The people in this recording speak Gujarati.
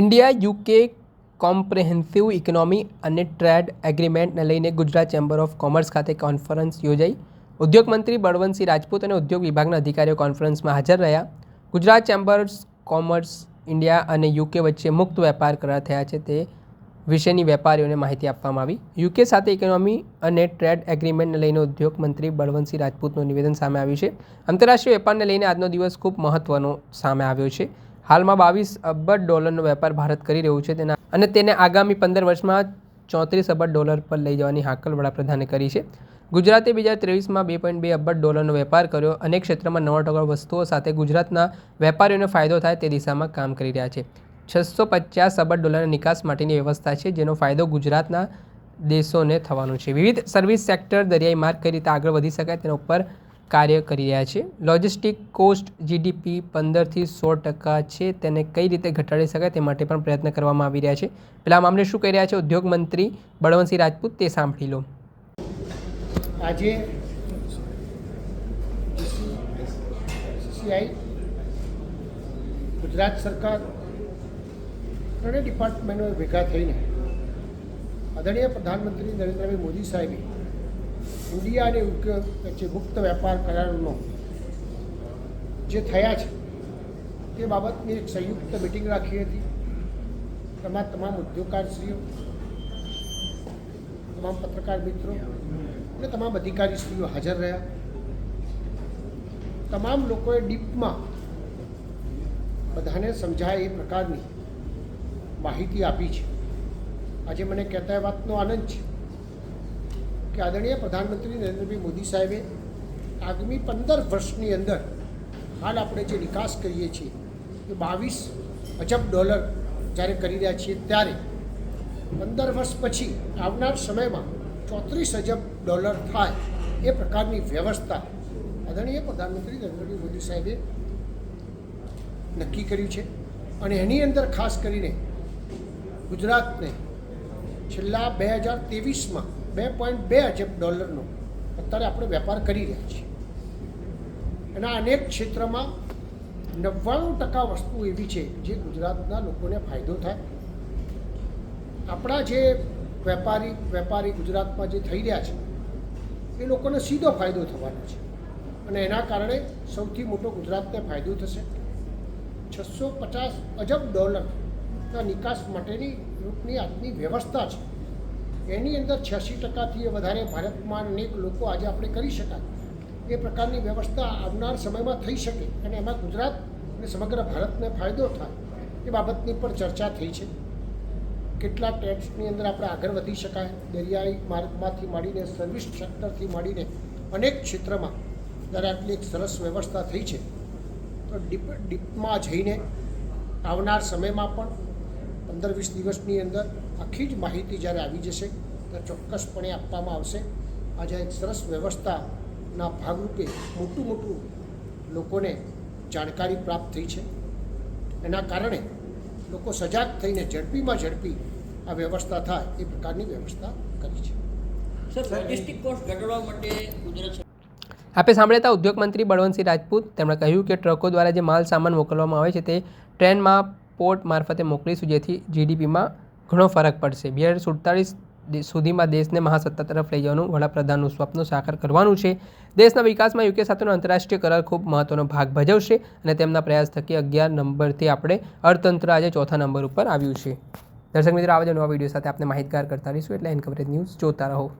ઇન્ડિયા યુકે કોમ્પ્રેહેન્સિવ ઇકોનોમી અને ટ્રેડ એગ્રીમેન્ટને લઈને ગુજરાત ચેમ્બર ઓફ કોમર્સ ખાતે કોન્ફરન્સ યોજાઈ. ઉદ્યોગ મંત્રી બળવંતસિંહ રાજપૂત અને ઉદ્યોગ વિભાગના અધિકારીઓ કોન્ફરન્સમાં હાજર રહ્યા. ગુજરાત ચેમ્બર્સ કોમર્સ ઇન્ડિયા અને યુકે વચ્ચે મુક્ત વેપાર કરાર થયા છે તે વિશેની વેપારીઓને માહિતી આપવામાં આવી. યુકે સાથે ઇકોનોમી અને ટ્રેડ એગ્રીમેન્ટને લઈને ઉદ્યોગ મંત્રી બળવંતસિંહ રાજપૂતનું નિવેદન સામે આવ્યું છે. આંતરરાષ્ટ્રીય વેપારને લઈને આજનો દિવસ ખૂબ મહત્વનો સામે આવ્યો છે. હાલમાં બાવીસ અબજ ડોલરનો વેપાર ભારત કરી રહ્યું છે તેના અને તેને આગામી પંદર વર્ષમાં ચોત્રીસ અબજ ડોલર પર લઈ જવાની હાકલ વડાપ્રધાને કરી છે. ગુજરાતે બીજા ત્રેવીસમાં બે પોઈન્ટ બે અબજ ડોલરનો વેપાર કર્યો. અનેક ક્ષેત્રમાં નવા ટકા વસ્તુઓ સાથે ગુજરાતના વેપારીઓને ફાયદો થાય તે દિશામાં કામ કરી રહ્યા છે. છસો પચાસ અબજ ડોલરના નિકાસ માટેની વ્યવસ્થા છે, જેનો ફાયદો ગુજરાતના દેશોને થવાનો છે. વિવિધ સર્વિસ સેક્ટર દરિયાઈ માર્ગ કઈ રીતે આગળ વધી શકાય તેના ઉપર કાર્ય કરી રહ્યા છે. લોજિસ્ટિક કોસ્ટ જીડીપી પંદરથી સો ટકા છે. તેને કઈ રીતે ઘટાડી શકાય તે માટે પણ પ્રયત્ન કરવામાં આવી રહ્યા છે. પેલા મામલે શું કહી રહ્યા છે? ઉદ્યોગ મંત્રી બળવંતસિંહ રાજપૂત, તે સાંભળી લો. આજે ગુજરાત સરકાર ત્રણેય ડિપાર્ટમેન્ટો ભેગા થઈને આદરણીય પ્રધાનમંત્રી નરેન્દ્રભાઈ મોદી સાહેબે ઇન્ડિયા અને યુકે વચ્ચે મુક્ત વેપાર કરારનો જે થયા છે, તે બાબતની એક સંયુક્ત મિટિંગ રાખી હતી. તેમાં તમામ ઉદ્યોગકારશ્રીઓ, તમામ પત્રકાર મિત્રો અને તમામ અધિકારીશ્રીઓ હાજર રહ્યા. તમામ લોકોએ ડીપમાં બધાને સમજાય એ પ્રકારની માહિતી આપી છે. આજે મને કહેતા વાતનો આનંદ છે. કે આદરણીય પ્રધાનમંત્રી નરેન્દ્રભાઈ મોદી સાહેબે આગામી પંદર વર્ષની અંદર હાલ આપણે જે નિકાસ કરીએ છીએ એ બાવીસ અજબ ડોલર જ્યારે કરી રહ્યા છીએ ત્યારે પંદર વર્ષ પછી આવનાર સમયમાં ચોત્રીસ અજબ ડોલર થાય એ પ્રકારની વ્યવસ્થા આદરણીય પ્રધાનમંત્રી નરેન્દ્રભાઈ મોદી સાહેબે નક્કી કર્યું છે. અને એની અંદર ખાસ કરીને ગુજરાતને છેલ્લા બે હજાર ત્રેવીસમાં બે પોઈન્ટ બે અજબ ડોલરનો. અત્યારે આપણે વેપાર કરી રહ્યા છીએ. એના અનેક ક્ષેત્રમાં નવ્વાણું ટકા વસ્તુ એવી છે જે ગુજરાતના લોકોને ફાયદો થાય. આપણા જે વેપારી વેપારી ગુજરાતમાં જે થઈ રહ્યા છે, એ લોકોને સીધો ફાયદો થવાનો છે. અને એના કારણે સૌથી મોટો ગુજરાતને ફાયદો થશે. છસો પચાસ અજબ ડોલરના નિકાસ માટેની રૂપની આજની વ્યવસ્થા છે. એની અંદર છ્યાસી ટકાથી વધારે ભારતમાં અનેક લોકો આજે આપણે કરી શકાય. એ પ્રકારની વ્યવસ્થા આવનાર સમયમાં થઈ શકે અને એમાં ગુજરાત અને સમગ્ર ભારતને ફાયદો થાય એ બાબતની પણ ચર્ચા થઈ છે. કેટલા ટેક્સની અંદર આપણે આગળ વધી શકાય. દરિયાઈ માર્ગમાંથી માંડીને સર્વિસ સેક્ટરથી માંડીને અનેક ક્ષેત્રમાં જ્યારે એક સરસ વ્યવસ્થા થઈ છે, તો ડીપ, ડીપમાં જઈને આવનાર સમયમાં પણ પંદર વીસ દિવસની અંદર આખી જ માહિતી જ્યારે આવી જશે ત્યારે ચોક્કસપણે આપવામાં આવશે. આજે એક સરસ વ્યવસ્થાના ભાગરૂપે મોટું મોટું લોકોને જાણકારી પ્રાપ્ત થઈ છે. એના કારણે લોકો સજાગ થઈને ઝડપીમાં ઝડપી આ વ્યવસ્થા થાય એ પ્રકારની વ્યવસ્થા કરી છે. સર કોસ્ટ ઘટાડવા માટે ગુજરાત આપે સાંભળ્યા હતા ઉદ્યોગ મંત્રી બળવંતસિંહ રાજપૂત. તેમણે કહ્યું કે ટ્રકો દ્વારા જે માલ સામાન મોકલવામાં આવે છે તે ટ્રેનમાં પોર્ટ મારફતે મોકલીશું જેથી જીડીપીમાં ઘણો ફરક પડશે. બે હજાર સુડતાલીસ સુધીમાં દેશને મહાસત્તા તરફ લઈ જવાનું વડાપ્રધાનનું સ્વપ્ન સાકાર કરવાનું છે. દેશના વિકાસમાં યુકે સાથેનો આંતરરાષ્ટ્રીય કરાર ખૂબ મહત્વનો ભાગ ભજવશે અને તેમના પ્રયાસ થકી અગિયાર નંબરથી આપણે અર્થતંત્ર આજે ચોથા નંબર ઉપર આવ્યું છે. દર્શક મિત્રો આવા જ નવા વીડિયો સાથે આપણે માહિતગાર કરતા રહીશું. એટલે એન કવરેજ ન્યૂઝ જોતા રહો.